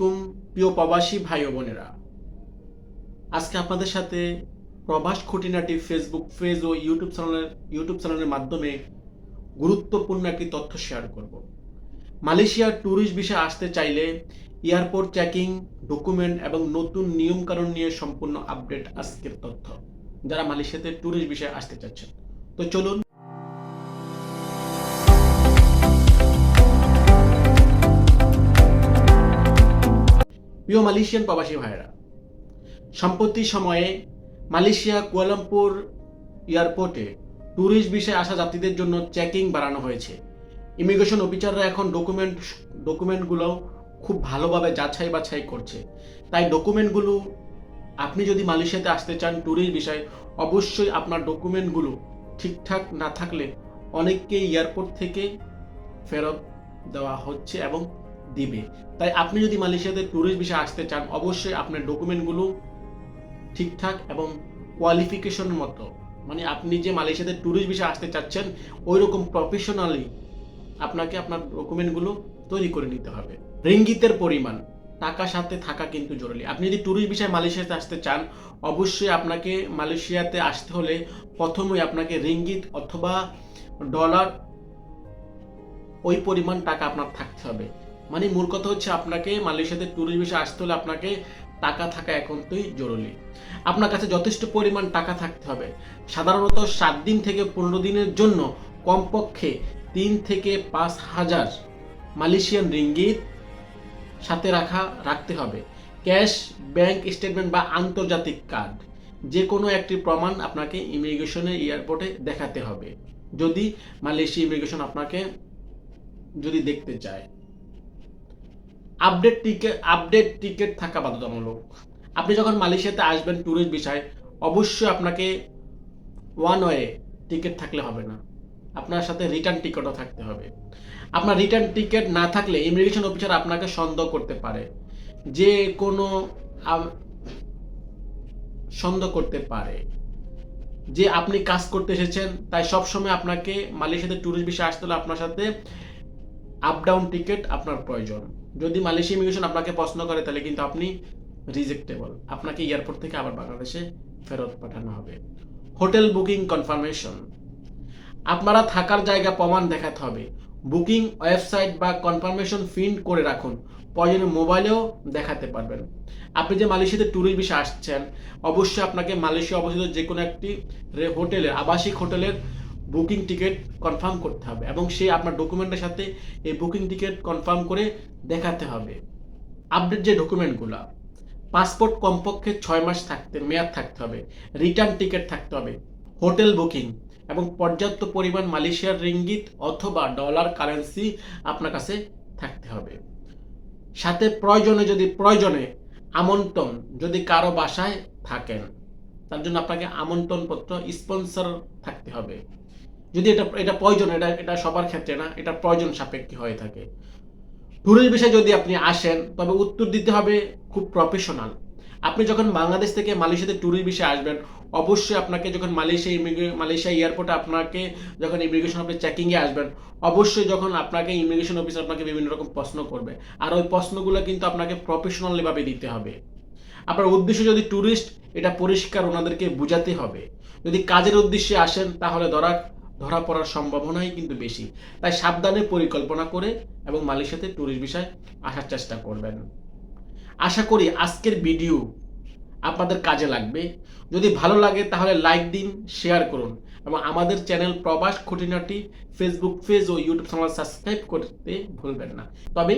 আলাইকুম, প্রিয় প্রবাসী ভাই বোনেরা। আজকে আপনাদের সাথে প্রবাস খুঁটিনাটি ফেসবুক পেজ ও ইউটিউব চ্যানেলের ইউটিউব চ্যানেলের মাধ্যমে গুরুত্বপূর্ণ একটি তথ্য শেয়ার করব। মালয়েশিয়ার ট্যুরিস্ট বিষয়ে আসতে চাইলে এয়ারপোর্ট চেকিং ডকুমেন্ট এবং নতুন নিয়মকানুন নিয়ে সম্পূর্ণ আপডেট আজকের তথ্য। যারা মালয়েশিয়াতে ট্যুরিস্ট বিষয়ে আসতে চাচ্ছেন। তো চলুন প্রিয় মালয়েশিয়ান প্রবাসী ভাইরা সম্প্রতি সময়ে মালয়েশিয়া কুয়ালামপুর এয়ারপোর্টে ট্যুরিস্ট বিষয়ে আসা যাত্রীদের জন্য চেকিং বাড়ানো হয়েছে। ইমিগ্রেশন অফিসাররা এখন ডকুমেন্ট, ডকুমেন্টগুলো খুব ভালোভাবে যাচাই বাছাই করছে। তাই ডকুমেন্টগুলো আপনি যদি মালয়েশিয়াতে আসতে চান ট্যুরিস্ট বিষয়ে অবশ্যই আপনার ডকুমেন্টগুলো ঠিকঠাক না থাকলে অনেককে এয়ারপোর্ট থেকে ফেরত দেওয়া হচ্ছে এবং দিবে। তাই আপনি যদি মালয়েশিয়াতে ট্যুরিস্ট বিষয়ে আসতে চান, অবশ্যই আপনার ডকুমেন্টগুলো ঠিকঠাক এবং কোয়ালিফিকেশন মতো। মানে আপনি যে মালয়েশিয়াতে ট্যুরিস্ট বিষয়ে আসতে চাচ্ছেন ওই রকম প্রফেশনালি আপনাকে আপনার ডকুমেন্টগুলো তৈরি করে নিতে হবে। রিঙ্গিতের পরিমাণ, টাকা সাথে থাকা কিন্তু জরুরি। আপনি যদি ট্যুরিস্ট বিষয়ে মালয়েশিয়াতে আসতে চান, অবশ্যই আপনাকে মালয়েশিয়াতে আসতে হলে প্রথমেই আপনাকে রিঙ্গিত অথবা ডলার ওই পরিমাণ টাকা আপনার থাকতে হবে। মানে মূল কথা হচ্ছে আপনাকে মালয়েশিয়াতে ট্যুরিস্ট আসতে হলে আপনাকে টাকা থাকা একান্তই জরুরি। আপনার কাছে যথেষ্ট পরিমাণ টাকা থাকতে হবে। সাধারণত সাত দিন থেকে পনেরো দিনের জন্য কমপক্ষে তিন থেকে পাঁচ হাজার মালয়েশিয়ান রিঙ্গিত সাথে রাখা, রাখতে হবে। ক্যাশ, ব্যাংক স্টেটমেন্ট বা আন্তর্জাতিক কার্ড যে কোনো একটি প্রমাণ আপনাকে ইমিগ্রেশনের এয়ারপোর্টে দেখাতে হবে। যদি মালয়েশিয়া ইমিগ্রেশন আপনাকে, যদি দেখতে চায়। আপডেট টিকেট আপডেট টিকিট থাকা বাধ্যতামূলক। আপনি যখন মালয়েশিয়াতে আসবেন ট্যুরিস্ট বিষয় অবশ্যই আপনাকে ওয়ান ওয়ে টিকিট থাকলে হবে না। আপনার সাথে রিটার্ন টিকিটও থাকতে হবে। আপনার রিটার্ন টিকিট না থাকলে ইমিগ্রেশন অফিসার আপনাকে সন্দেহ করতে পারে। যে কোনো সন্দেহ করতে পারে। যে আপনি কাজ করতে এসেছেন, তাই সবসময় আপনাকে মালয়েশিয়াতে ট্যুরিস্ট বিষয়ে আসতে হলে আপনার সাথে আপ ডাউন টিকিট আপনার প্রয়োজন। যদি মালয়েশিয়া ইমিগ্রেশন আপনাকে প্রশ্ন করে, তাহলে কিন্তু আপনি রিজেক্টেবল আপনাকে এয়ারপোর্ট থেকে আবার বাংলাদেশে ফেরত পাঠানো হবে। Hotel booking confirmation. আপনারা থাকার জায়গা প্রমাণ দেখাতে হবে। বুকিং ওয়েবসাইট বা কনফার্মেশন প্রিন্ট করে রাখুন। প্রয়োজনে মোবাইলেও দেখাতে পারবেন। আপনি যে মালয়েশিয়াতে ট্যুরিস্ট বিষয়ে আসছেন, অবশ্যই আপনাকে মালয়েশিয়া অবস্থিত যে কোনো একটি হোটেলের, আবাসিক হোটেলের বুকিং টিকিট কনফার্ম করতে হবে এবং সে আপনার ডকুমেন্টের সাথে এই বুকিং টিকিট কনফার্ম করে দেখাতে হবে। আপডেট যে ডকুমেন্টগুলো, পাসপোর্ট কমপক্ষে ছয় মাস থাকতে, মেয়াদ থাকতে হবে, রিটার্ন টিকিট থাকতে হবে, হোটেল বুকিং এবং পর্যাপ্ত পরিমাণ মালয়েশিয়ার রিঙ্গিত অথবা ডলার কারেন্সি আপনার কাছে থাকতে হবে। সাথে প্রয়োজনে যদি, প্রয়োজনে আমন্ত্রণ যদি কারও বাসায় থাকেন, তার জন্য আপনাকে আমন্ত্রণপত্র স্পন্সর থাকতে হবে। যদি এটা এটা প্রয়োজন, এটা এটা সবার ক্ষেত্রে না, এটা প্রয়োজন সাপেক্ষে হয়ে থাকে। ট্যুরিস্ট বিষয়ে যদি আপনি আসেন, তবে উত্তর দিতে হবে খুব প্রফেশনাল আপনি যখন বাংলাদেশ থেকে মালয়েশিয়াতে ট্যুরিস্ট বিষয়ে আসবেন, অবশ্যই আপনাকে যখন মালয়েশিয়া মালয়েশিয়া এয়ারপোর্টে আপনাকে যখন ইমিগ্রেশন আপনি চেকিংয়ে আসবেন, অবশ্যই যখন আপনাকে ইমিগ্রেশন অফিসার আপনাকে বিভিন্ন রকম প্রশ্ন করবে। আর ওই প্রশ্নগুলো কিন্তু আপনাকে প্রফেশনালিভাবে দিতে হবে। আপনার উদ্দেশ্য যদি ট্যুরিস্ট এটা পরিষ্কার ওনাদেরকে বোঝাতে হবে। যদি কাজের উদ্দেশ্যে আসেন, তাহলে ধরা ধরা পড়ার সম্ভাবনাই কিন্তু বেশি। তাই সাবধানে পরিকল্পনা করে এবং মালয়েশিয়াতে ট্যুরিস্ট বিষয় আসার চেষ্টা করবেন। আশা করি আজকের ভিডিও আপনাদের কাজে লাগবে। যদি ভালো লাগে তাহলে লাইক দিন শেয়ার করুন এবং আমাদের চ্যানেল প্রবাস খুঁটিনাটি ফেসবুক পেজ ও ইউটিউব চ্যানেল সাবস্ক্রাইব করতে ভুলবেন না। তবে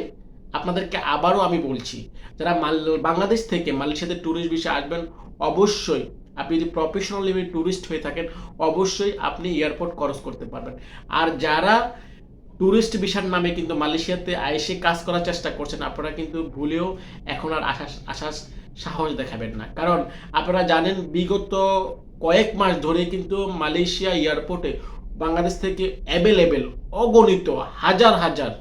আপনাদেরকে আবারও আমি বলছি, যারা মাল বাংলাদেশ থেকে মালয়েশিয়াতে ট্যুরিস্ট বিষয়ে আসবেন, অবশ্যই আপনি যদি প্রফেশনাল লেভেল ট্যুরিস্ট হয়ে থাকেন, অবশ্যই আপনি এয়ারপোর্ট ক্রস করতে পারবেন। আর যারা ট্যুরিস্ট ভিসার নামে কিন্তু মালয়েশিয়াতে এসে কাজ করার চেষ্টা করছেন, আপনারা কিন্তু ভুলেও এখন আর আসার আসার সাহস দেখাবেন না। কারণ আপনারা জানেন, বিগত কয়েক মাস ধরে কিন্তু মালয়েশিয়া এয়ারপোর্টে বাংলাদেশ থেকে অ্যাভেলেবেল অগণিত, হাজার হাজার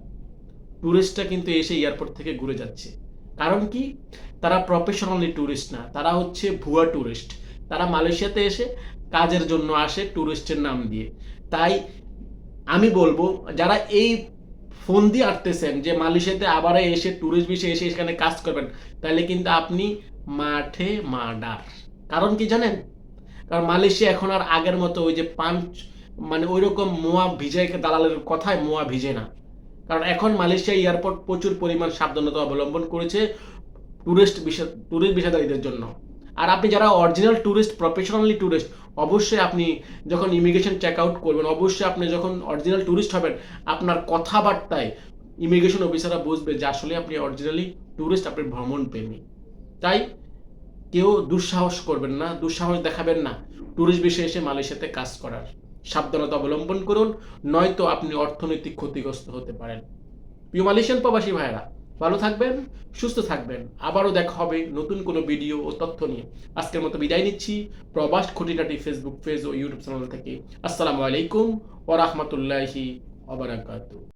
ট্যুরিস্টরা কিন্তু এসে এয়ারপোর্ট থেকে ঘুরে যাচ্ছে। কারণ কি? তারা প্রফেশনালি ট্যুরিস্ট না, তারা হচ্ছে ভুয়া ট্যুরিস্ট তারা মালয়েশিয়াতে এসে কাজের জন্য আসে ট্যুরিস্টের নাম দিয়ে। তাই আমি বলব, যারা এই ফোন দিয়ে আটতেছেন যে মালয়েশিয়াতে আবার এসে ট্যুরিস্ট বিষে এসে এখানে কাজ করবেন, তাহলে কিন্তু আপনি মাঠে মার্ডার। কারণ কি জানেন? কারণ মালয়েশিয়া এখন আর আগের মতো ওই যে পাঞ্চ মানে ওই রকম মোয়া ভিজে দালালের কথায় মোয়া ভিজে না। কারণ এখন মালয়েশিয়া এয়ারপোর্ট প্রচুর পরিমাণ সাবধানতা অবলম্বন করেছে ট্যুরিস্ট বিষয় ট্যুরিস্ট বিষয়দারীদের জন্য। আর আপনি যারা অরিজিনাল ট্যুরিস্ট প্রফেশনালি ট্যুরিস্ট অবশ্যই আপনি যখন ইমিগ্রেশন চেক আউট করবেন, অবশ্যই আপনি যখন অরিজিনাল ট্যুরিস্ট হবেন, আপনার কথাবার্তায় ইমিগ্রেশন অফিসাররা বুঝবে যে আসলে আপনি অরিজিনালি ট্যুরিস্ট আপনি ভ্রমণ প্রেমী। তাই কেউ দুঃসাহস করবেন না, দুঃসাহস দেখাবেন না ট্যুরিস্ট বিষয়ে এসে মালয়েশিয়াতে কাজ করার। সাবধানতা অবলম্বন করুন, নয়তো আপনি অর্থনৈতিক ক্ষতিগ্রস্ত হতে পারেন। প্রিয় মালয়েশিয়ান প্রবাসী ভাইয়েরা ভালো থাকবেন, সুস্থ থাকবেন। আবারও দেখা হবে নতুন কোনো ভিডিও ও তথ্য নিয়ে। আজকের মতো বিদায় নিচ্ছি। প্রবাস খুঁটিনাটি ফেসবুক পেজ ও ইউটিউব চ্যানেল থেকে। আসসালামু আলাইকুম ও রহমতুল্লাহি